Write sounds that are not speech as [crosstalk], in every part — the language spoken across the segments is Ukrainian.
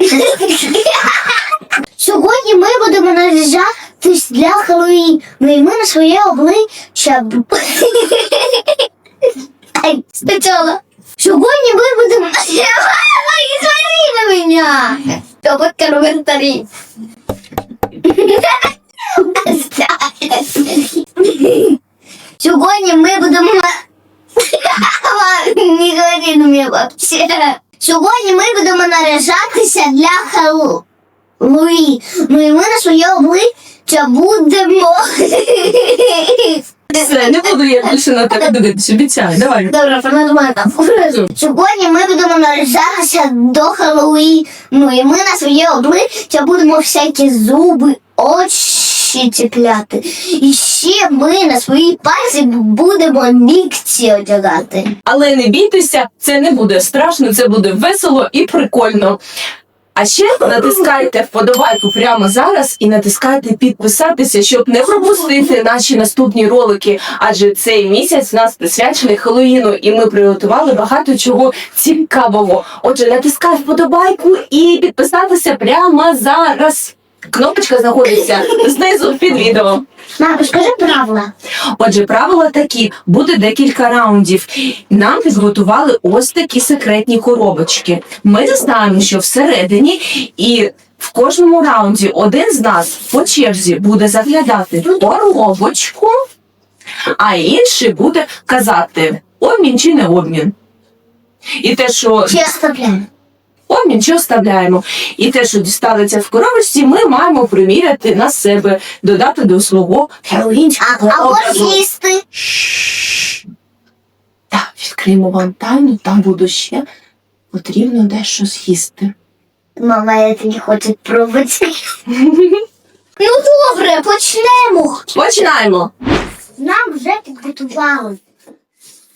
Ой. [laughs] Сьогодні ми будемо наряджатись для Хеллоуіну. Ну ми на своє обличчя. Ай. Сьогодні ми будемо. Смотри на мене. Тобто коментарі. Сьогодні ми будемо. Не говори на [laughs] мене вообще. Сьогодні ми будемо наряжатися для Хеллоуі. Ну і ми на своє обличчя будемо. Все, не буду я більше на тебе дивитися, обіцяю. Давай. Добре, там фразу. Сьогодні ми будемо наряжатися до Хеллоуі. Ну і ми на своє обличчя будемо всякі зуби, очі чіпляти. І ще ми на свої пальці будемо нігті одягати. Але не бійтеся, це не буде страшно, це буде весело і прикольно. А ще натискайте вподобайку прямо зараз і натискайте підписатися, щоб не пропустити наші наступні ролики. Адже цей місяць нас присвячений Хеллоїну, і ми приготували багато чого цікавого. Отже, натискай вподобайку і підписатися прямо зараз. Кнопочка знаходиться знизу під відео. Мама, скажи правила. Отже, правила такі: буде декілька раундів. Нам підготували ось такі секретні коробочки. Ми знаємо, що всередині і в кожному раунді один з нас по черзі буде заглядати коробочку, а інший буде казати обмін чи не обмін. І те, що Чи оставляємо? Обмін чи оставляємо. І те, що дісталося в коробочці, ми маємо приміряти на себе, додати до свого А, хеллоуінського або з'їсти. Так, відкриємо вам тайну, там буде ще потрібно дещо з'їсти. Мама, это не хоче пробувати. [laughs] Ну добре, почнемо. Починаємо. Нам вже підготували.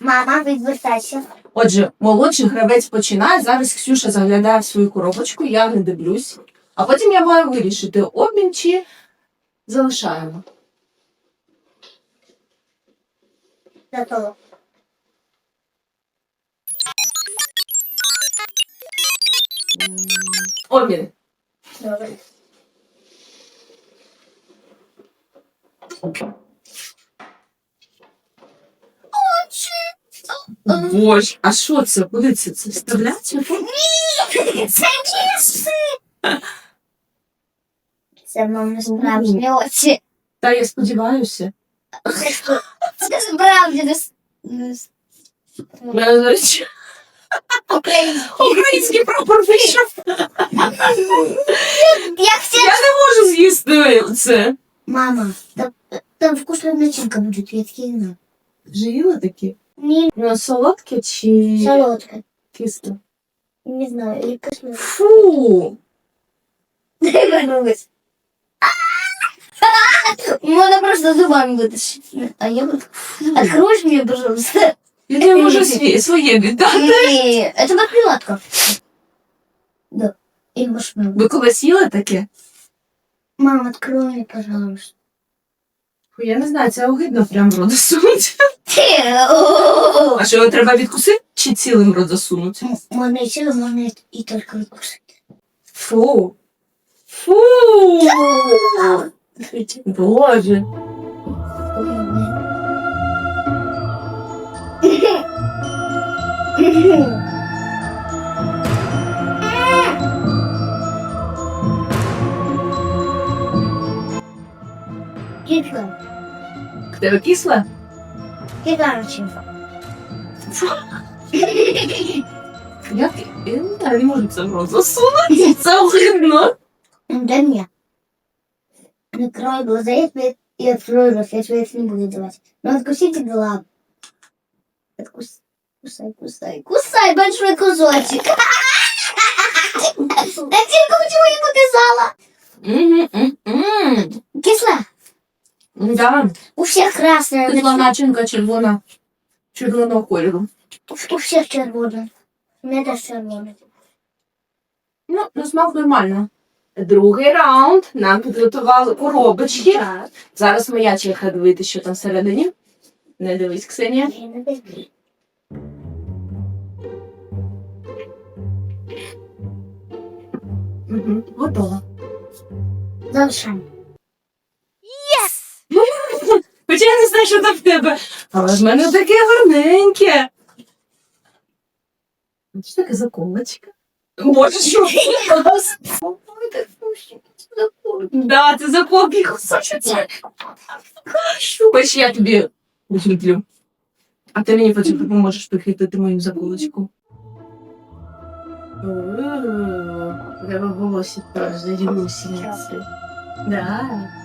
Мама, відвертайся. Отже, молодший гравець починає. Зараз Ксюша заглядає в свою коробочку, я не дивлюсь. А потім я маю вирішити, обмін чи залишаємо. Готово. Обмін. Добре. Боже, а що це? Куди це? Вставляється? Ні, це кіси. Це мама справжні очі. Та я сподіваюся. Це справді українські. Український прапор вийшов. Я не можу з'їсти це. Мама, там, вкусная начинка будет, я такие не знаю. Їла такі? Не, Ну, солодке чи солодка. кисле? Не знаю, или вкусная. Фу! Вернулась. [laughs] Можно просто зубами вытащить. А я буду... Откроешь мне, пожалуйста? Я не можу сві- своє віддати. Не, [laughs] это мармеладка. Да. И маршмеллоу. Ви колись їли таке? Мама, открой мне, пожалуйста. Фу, Я не знаю, це огидно прям в рот засунути. А що його треба відкусити чи цілим в рот засунути? Можно и силу, можно и- только выкусить. Фу. Фу! Боже. Кисло. В тебе кисле? Начинка. [laughs] Я, я не знаю, не можу це в рот засунути. Це огидно. Да нет. Закрой глаза я тебе- и открой рот. Я тебе не буду давать. Но откусите голову. Откус... Кусай, кусай, кусай большой кусочек. [laughs] Начинку почему не показала? М-м-м-м. Кисло. Да. У всех красная. Кисла начинка. начинка червона. Червоного кольору. У, у всех червоная. У меня тоже червоная. Ну, на смак нормально. Другий раунд. Нам підготували коробочки. Зараз моя черга дивитися, що там всередині. Не дивись, Ксенія. Не даю. Залишаємо. Хоча я не знаю, що там в тебе. Але в мене таке гарненьке. Що таке заколочка? Боже, що? Да, це заколки. Хоч я тобі зліплю. А ти мені потім допоможеш прихитити мою заколочку. Треба волосся теж зарівнюся. Да.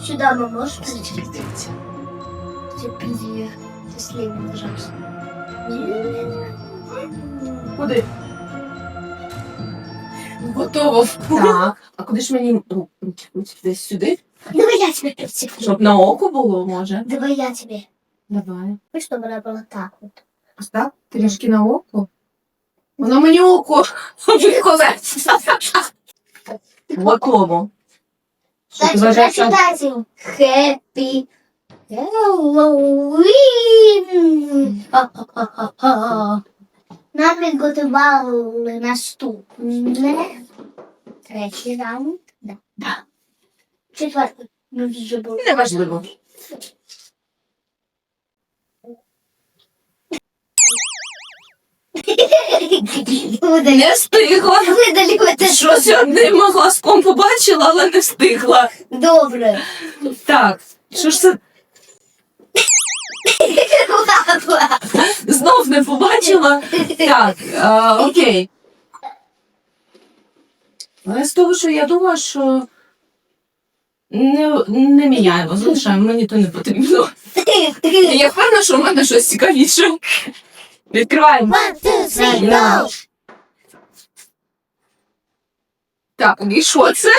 Сюда мы можем Теперь последний, пожалуйста. Куди? Готово. Так. А куди ж мені руку десь сюди? Давай я тебе прицеплю. Щоб на око було, може. Давай я тебе. Давай. Ну, чтобы она была так вот. Ось так? Трішки на око. Воно мені око виколе. [laughs] Готово. Вважаєш? Happy Halloween. Нам підготували наступне. Третій раунд. Да. Четвертий. Ну, вже було. Неважливо. Не встигла. Видали це Щось одним глазком побачила, але не встигла. Добре. Так, що ж це знов не побачила? Так, а, окей. Але з того, що я думаю, що не, не міняємо, залишаємо, мені то не потрібно. Я впевнена, що в мене щось цікавіше. Відкриваємо. One, two, three, go! Так, і що це?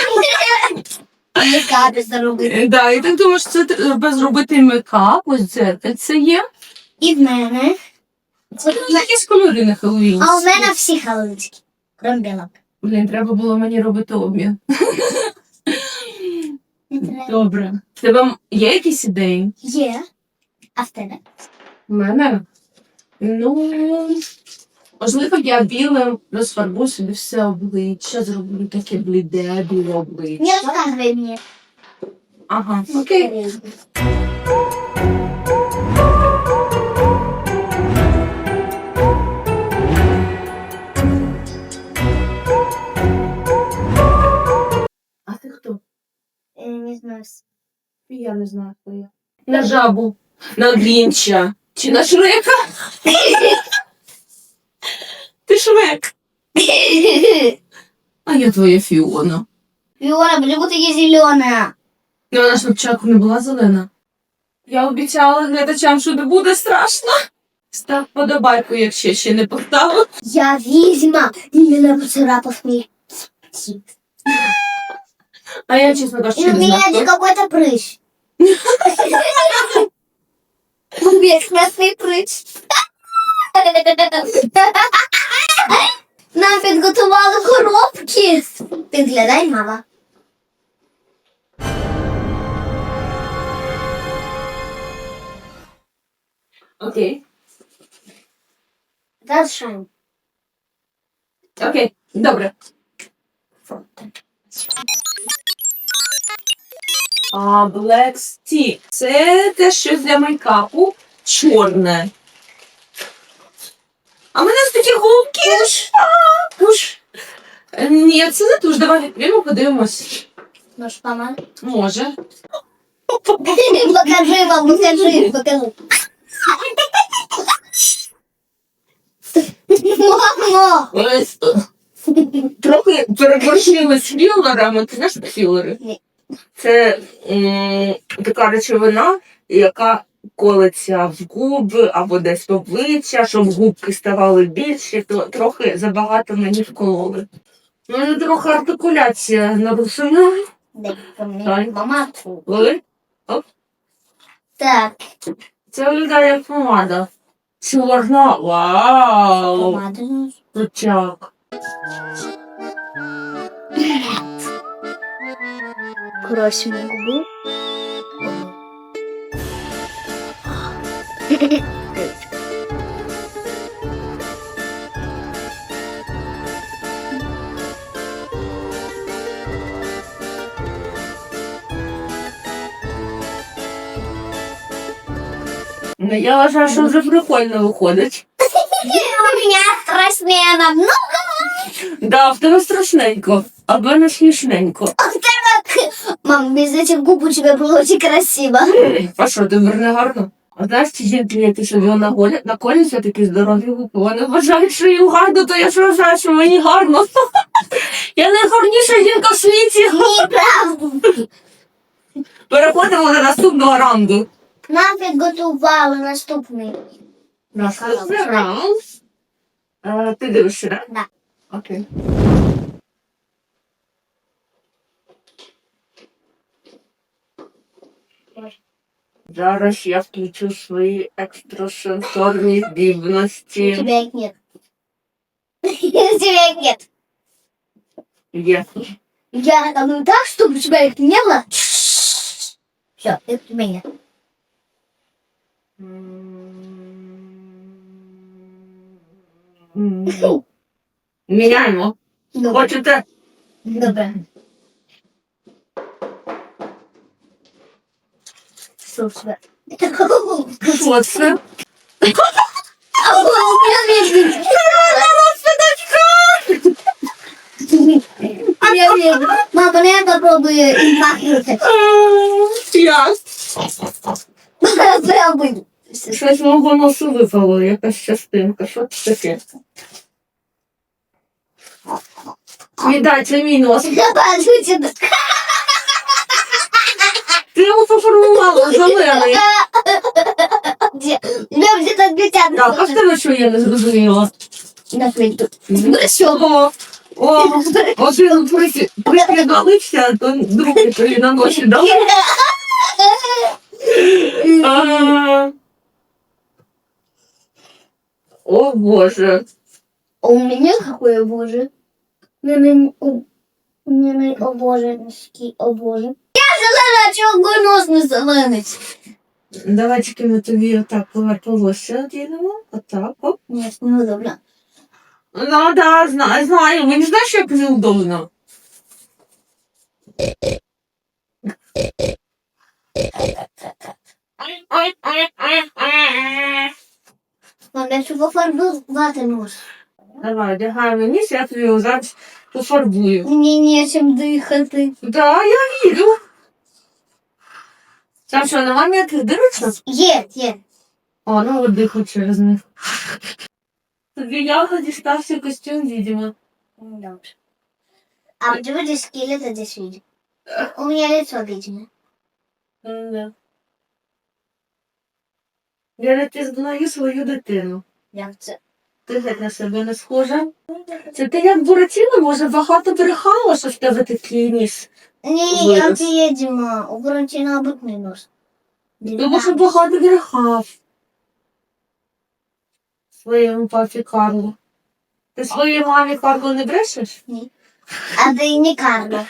Мейкапи заробити. Е, Да, і так думаю, що це треба зробити мейкап, ось дзеркальце є. І в мене. Це якісь кольори на Хеллоуін. А у мене всі халинські. Крім білок. Блін, треба було мені робити обмін. Добре. В тебе є якісь ідеї? Є. А в тебе? У мене? Ну, можливо, я білим розфарбую собі все обличчя, зроблю таке бліде, біле обличчя. Не розказуй мені. Ага, окей. А ти хто? Не знаю. Я не знаю, хто я. На жабу, на Грінча чи на Шрека? Ти Шрек. А я твоя Фіона. Віора, почему-то є зелена. Ну, вона ж на початку не була зелена. Я обіцяла глядачам, що не буде страшно. Став подобайку, якщо ще не поставив. Я відьма. І мене поцарапав мій кіт. А я, чесно кажучи, І у не мене знаю. хто. какой-то прыщ. Безхресний прыщ. Нам підготували коробки. Підглядай, мама. Окей. Залишаємо. Окей, добре. А, Black Stick. Це те щось для мейкапу чорне. А в мене ж такі губки. Туш. Е, Ні, це не туш. Давай відкриємо, подивимось. Нож мама. Може. Покажи вам, покажи, покажи. Мамо! Ось, е, Трохи переборщили з філерами. Ти знаєш, що філери? Ні. Це м, така речовина, яка колиться в губи або десь в обличчя, щоб губки ставали більші, то трохи забагато мені вкололи. У мене трохи артикуляція нарушена. Так. Мама. Так, Це виглядає як помада. Чорна. Вау! помада. Красимо губу. Ну, я вважаю, що вже прикольно виходить. У мене страшне намного. Да, в тебе страшненько, або не смішненько. А в тебе... Мам, без этих губ у тебя было очень красиво. А що, ти не гарно? А знаєш, ці жінки, які собі наколять, наколяться такі здорові губи, вони вважають, що їм гарно, то я ж вважаю, що мені гарно. [laughs] Я найгарніша жінка в світі. Переходимо до наступного раунду. Нам підготували наступний. Наступний раунд. Е, Ти дивишся, так? Да. Окей. Зараз я включу свої екстрасенсорні У здібності. тебя их нет. У [laughs] тебя их нет. Є. Я наколю так, чтобы у тебя их не было. Все, их у тебя нет. М. Міняємо. Добре. Хочете? Добре. Меня медведь. Мама, я попробую. Як? Попробуй. Щось мого носу випало, якась частинка. Що це таке? Віддай, це мій нос. Подождите. Ти його поформувала зелений. Где? Я где-то отвечаю. Так, а в тебе що я не зрозуміла? На флейту. О, о, один прикидалився, а то другий тобі на носі дав. О боже. У меня какое боже? Не, не, о, боже, о боже. Зелена, чого нос не зелений? Давай тільки ми тобі отак волосся одінемо. Отак, оп. Ні, неудобно. Ну да, знаю, знаю. Мені знаєш, як неудобно. Мам, я хочу пофарбувати нос. Давай, одягай мені, я тобі зараз пофарбую. Мені нечим дихати. Да, я вірю. Там що, нема ніяких дирочок? Є, є. О, ну от дихай через них. Тобі явно дістався костюм, видимо. Добре. А у тебя здесь скелет, а здесь видно. У меня лицо. Да. Я не пізнаю свою дитину. Як це? Ти геть на себе не схожа. Це ти як Буратіно, може, багато брехала, що в тебе такий ніс. Ні, Вирос. я тебе, Дима. У Валентина обыкновенный нос. Тому що багато брехав. Своєму папі Карлу. Ти своїй мамі Карлу не брешеш? А ты не Карло.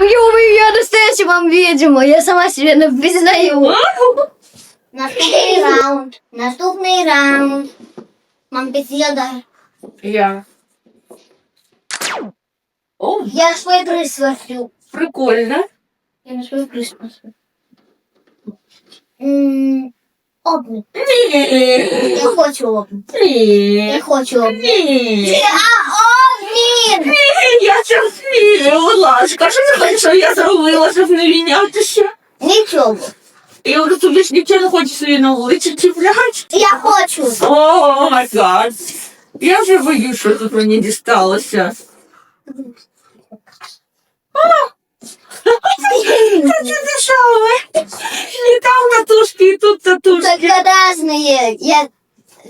Я настоящая вам ведьма, я сама себе не признаю. Наступний раунд. Наступний раунд. Мам, підсідай. Я. Я свой приз свершу. прикольно. Я на свой приз посмотрю. М, Обни. Я хочу обни. Я хочу обни. Ні. А, обни! Я це вмію, будь ласка. Що ти хочеш, щоб я зробила, щоб не вінятися? Нічого. Я тобі ж нічого не хочу собі на вулиці чіпляти. Я хочу. О, май гад. Я вже боюсь, що тут мені дісталося. Та це дешеве. І там татушки, і тут татушки. Так разные. Я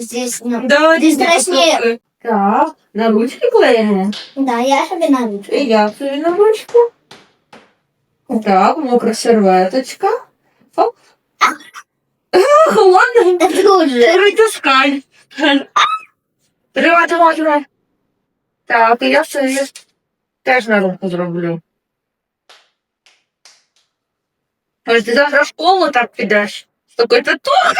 здесь, ну, Давай Ти страшніє. Так, на ручки клеїмо. да, я себе на руку. І я собі на ручку. Так, мокра серветочка. Оп. А, Холодно. Дуже. Притискай. Тривай, тривай, тривай. Так, і я собі теж на руку зроблю. Ось ти завтра в школу так підеш. З такою татухою.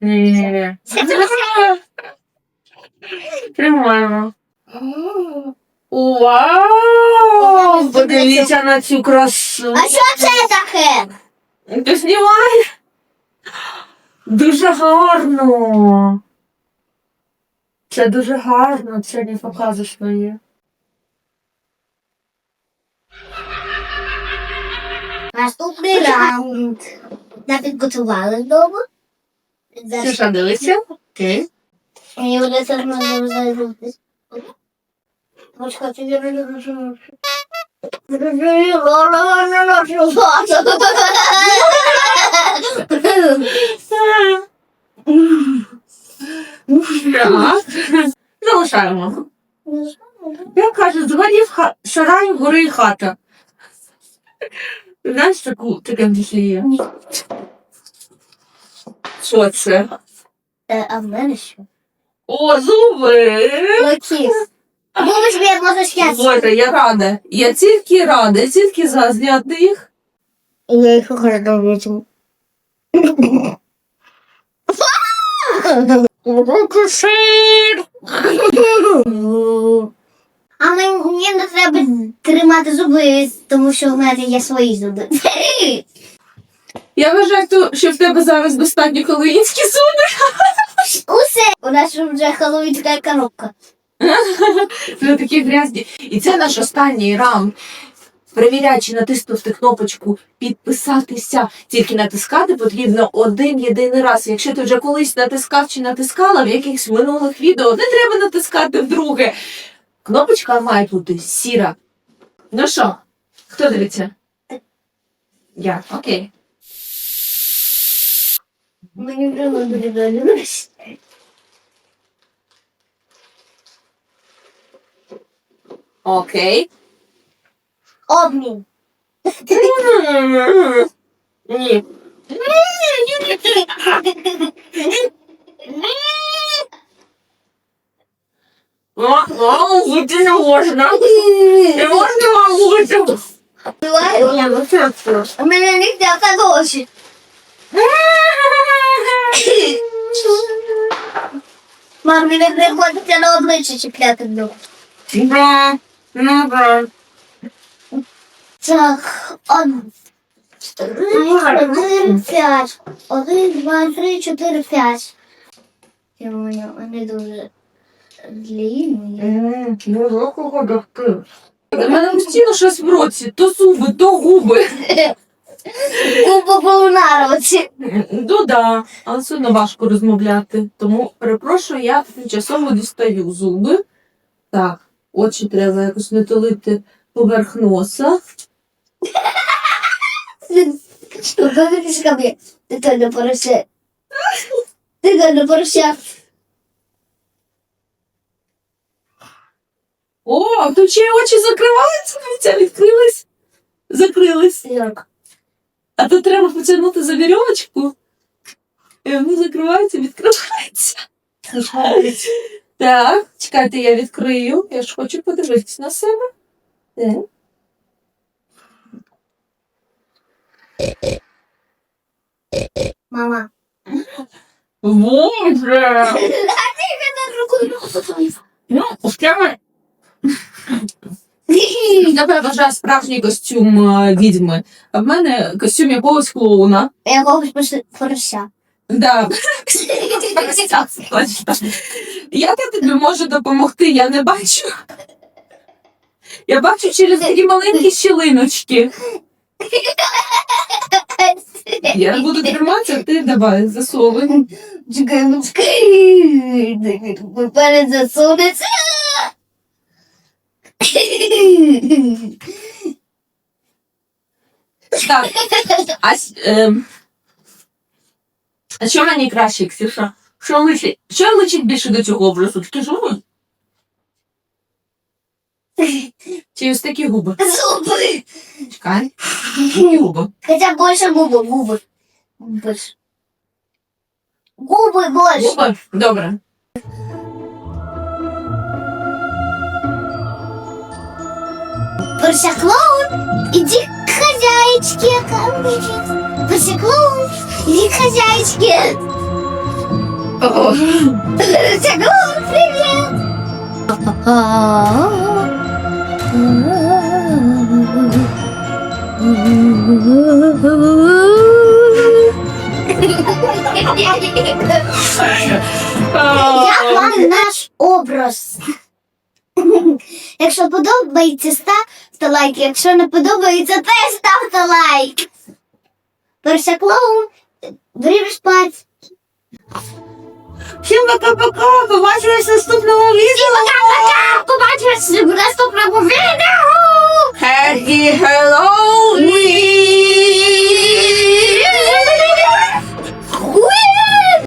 Ні. Тримаємо. Вау! Подивіться на цю красу. А що це таке? Ти знімаєш? Дуже гарно. Це дуже гарно, це не показує своє. Наступний раунд. Нам підготували вдома. Ксюша, дивися. Окей. Мені буде це не зайти. Почекай, я не розумію. Залишаємо. Я кажу, згорів ха... сарай, гори хата. Знаєш таку таке? Ні. Що це? Е, А в мене що? О, зуби! Лакіс. Думаєш, я можу щас? Боже, я рада. Я тільки рада, я тільки за їх. Я їх окрадав візьму. [laughs] А мені не треба тримати зуби, тому що в мене є свої зуби. Я вважаю, що в тебе зараз достатньо хеллоїнські зуби. Усе! У нас вже халуїнська коробка. [laughs] Вже такі грязні. І це наш останній раунд. Перевіряй, чи кнопочку підписатися. Тільки натискати потрібно один єдиний раз. Якщо ти вже колись натискав чи натискала в якихось минулих відео, не треба натискати вдруге. Кнопочка має бути сіра. Ну що, хто дивиться? Я, окей. Мені не буде дивитися. Окей. Обмін. Ні. Маму вийти не можна. Не можна маму вийти. У мене нігде хороші. Мамі не приходиться на обличчя чіпляти вдруг. Да, ну да. Так, один. Один, п'ять. Один, два, три, чотири, п'ять. Я вони дуже длинні. Ну, якого дохти. У мене постійно щось в році. То зуби, то губи. Купа полунаровці. Ну да, але все одно важко розмовляти. Тому перепрошую, я тимчасово дістаю зуби. Так, очі треба якось не толити поверх носа. Ко. Ти не порося. Ти не порося. О, тут ще й очі закриваються, дивіться, відкрились. Закрились. Йорк. А тут треба потягнути за вірьовочку. І вони закриваються, відкриваються. Так, чекайте, я відкрию. Я ж хочу подивитись на себе. Так. Мама. Боже! [laughs] Ну, в тебе. Тебе вважає справжній костюм е, відьми, а в мене костюм якогось клоуна. Якогось пос- порося. Да. Як я тобі можу допомогти? Я не бачу. Я бачу через такі маленькі щілиночки. Я буду триматися, ти давай засовуй. Чекай, ну чекай. Поперед засунеться. Так. А, с- ем, а що мені краще, Ксюша? Що личить? Що личить більше до цього образу? Такі зуби? Чи ось такі губи? Зуби. Чекай. Які губи? Хотя больше губы, губы. Больше. Губы больше. Губи? Добре. Порся клоун, иди к хозяечке. Порся клоун, иди к хозяечке. Порся клоун, привет. [laughs] Як вам наш образ? Якщо подобається, ставте лайк. Якщо не подобається, теж ставте лайк. Перша клоун, дріб спать. Всім пока-пока, побачимось в наступному відео. Пока-пока, побачимось в наступному відео. Happy Halloween!